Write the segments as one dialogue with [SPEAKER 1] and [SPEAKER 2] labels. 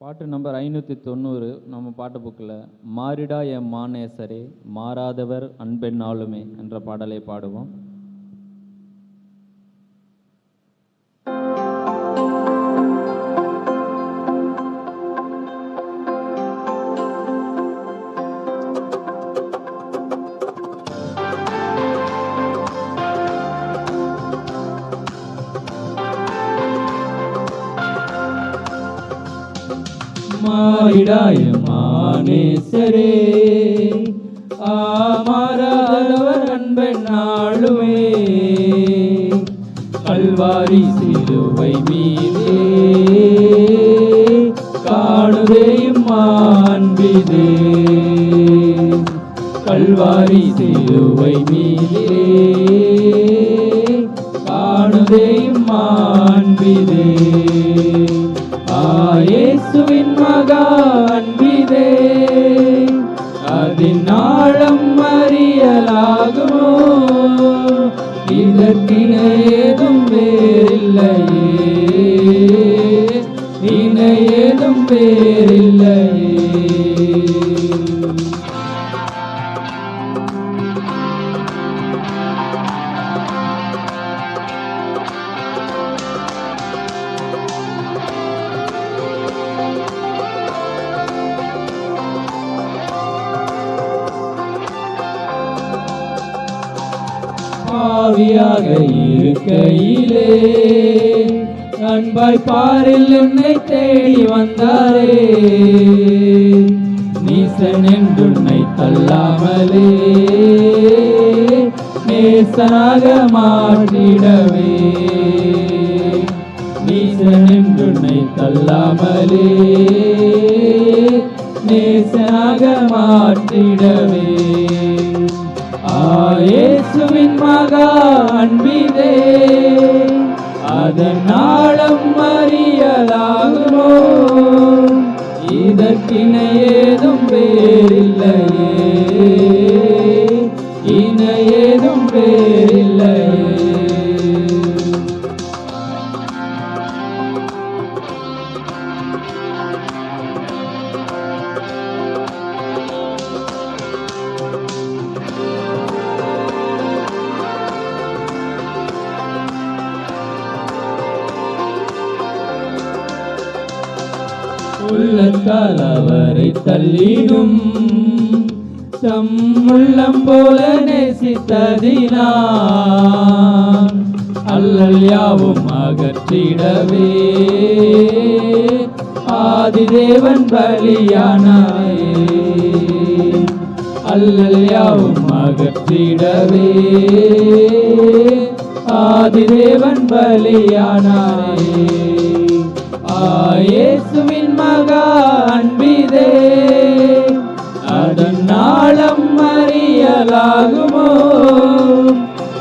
[SPEAKER 1] பாட்டு நம்பர் ஐநூற்றி தொண்ணூறு நம்ம பாட்டு புக்கில் மாறிடா என் மானேசரே மாறாதவர் அன்பெண் ஆளுமே என்ற பாடலை பாடுவோம். மாறிடாய மானேசரே ஆமாறாதவர் அன்பன் நாளுமே கல்வாரி சிலுவை மீதே. காணுதேயும் மாண்பிதே. கல்வாரி சிலுவை மீதே. காணுதேயும் மாண்பிதே. அறியலாகுமோ இதற்கின ஏதும் வேறில்லையே. இணை ஏதும் வேறில்லையே ஆவியாக இருக்கையிலே. அன்பாய் பாரில் என்னை தேடி வந்தாரே. நீசன் என்றுன்னை தள்ளாமலே. நேசனாக மாற்றிடவே. நீசன் என்றுன்னை தள்ளாமலே. நேசனாக மாற்றிடவே. இயேசுவின் மகா அன்பிதே அதன் நாளம் அறியலாகுமோ இதற்கிணை ஏதும் வேறில்லையே. உள்ளத்தால் அவரை தள்ளிடும். தம் உள்ளம் போல நேசித்ததினா அல்லல் யாவும் அகற்றிடவே. ஆதிதேவன் பலியானாயே அல்லல் யாவும் அகற்றிடவே. ஆதிதேவன் பலியானாயே இயேசுவின் மகா அன்பிதே. அதன் நாளம் அறியலாகுமோ?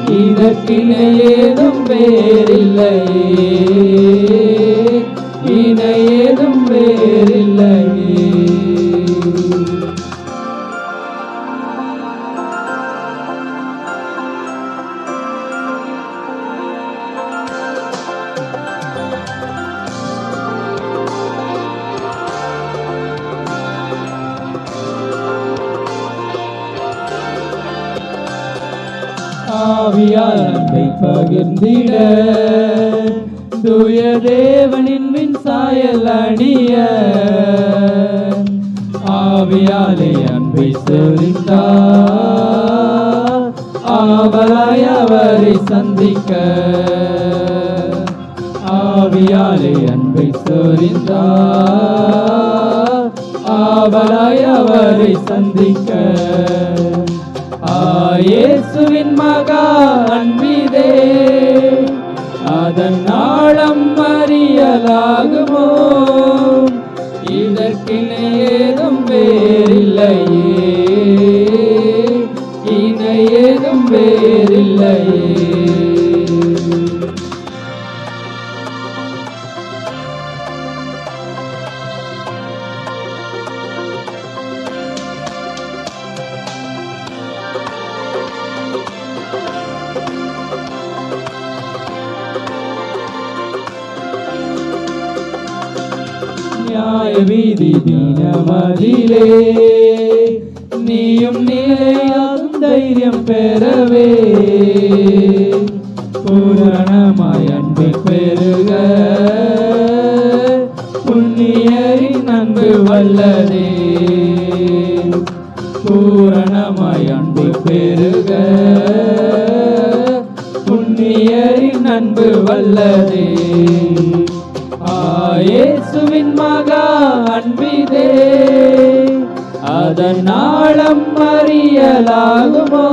[SPEAKER 1] இதற்கிணை ஏதும் வேறில்லையே. இணை ஆவியால் அன்பை பகிர்ந்திட. தூய தேவனின் மின் சாயல் அணிய. ஆவியாலே அன்பை செறிந்தார் ஆவலாய் அவரை சந்திக்க. ஆவியாலே அன்பை சொரிந்தார் ஆவலாய் அவரை சந்திக்க. இயேசுவின் மகா அன்பிதே. அதன் நாளம்
[SPEAKER 2] நியாய வீதி தினமதிலே. நீயும் நிலையாகும் தைரியம் பெறவே. பூரணமாய் அன்பு பெருக புண்ணியரின் அன்பு வல்லதே. பூரணமாய் அன்பு பெருக புண்ணியரின் அன்பு வல்லதே. இயேசுவின் மகா அன்பிதே. அதன் நாளம் அறியலாகுமோ?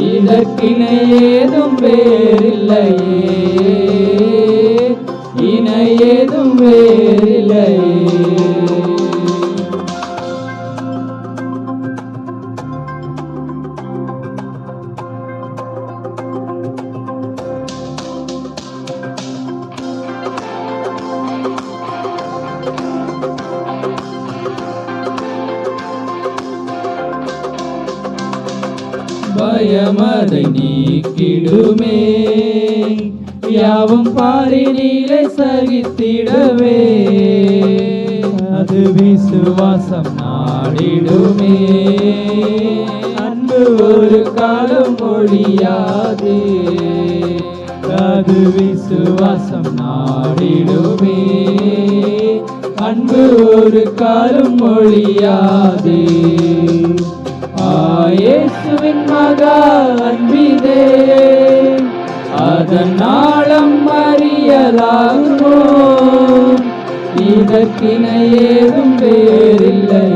[SPEAKER 2] இதற்கினேதும் வேறில்லை. பயமதை நீக்கிடுமே. யாவும் பாரினிலே சகித்திடவே. அது விசுவாசம் நாடிடுமே. அன்பு ஒரு காலம் ஒழியாது. அது விசுவாசம் நாடிடுமே. அன்பு ஒரு காலம் ஒழியாது. இயேசுவின் மகா அன்பிதே அதன் நாளம் அறியலாகுமோ இதற்கினை ஏதும் வேறில்லை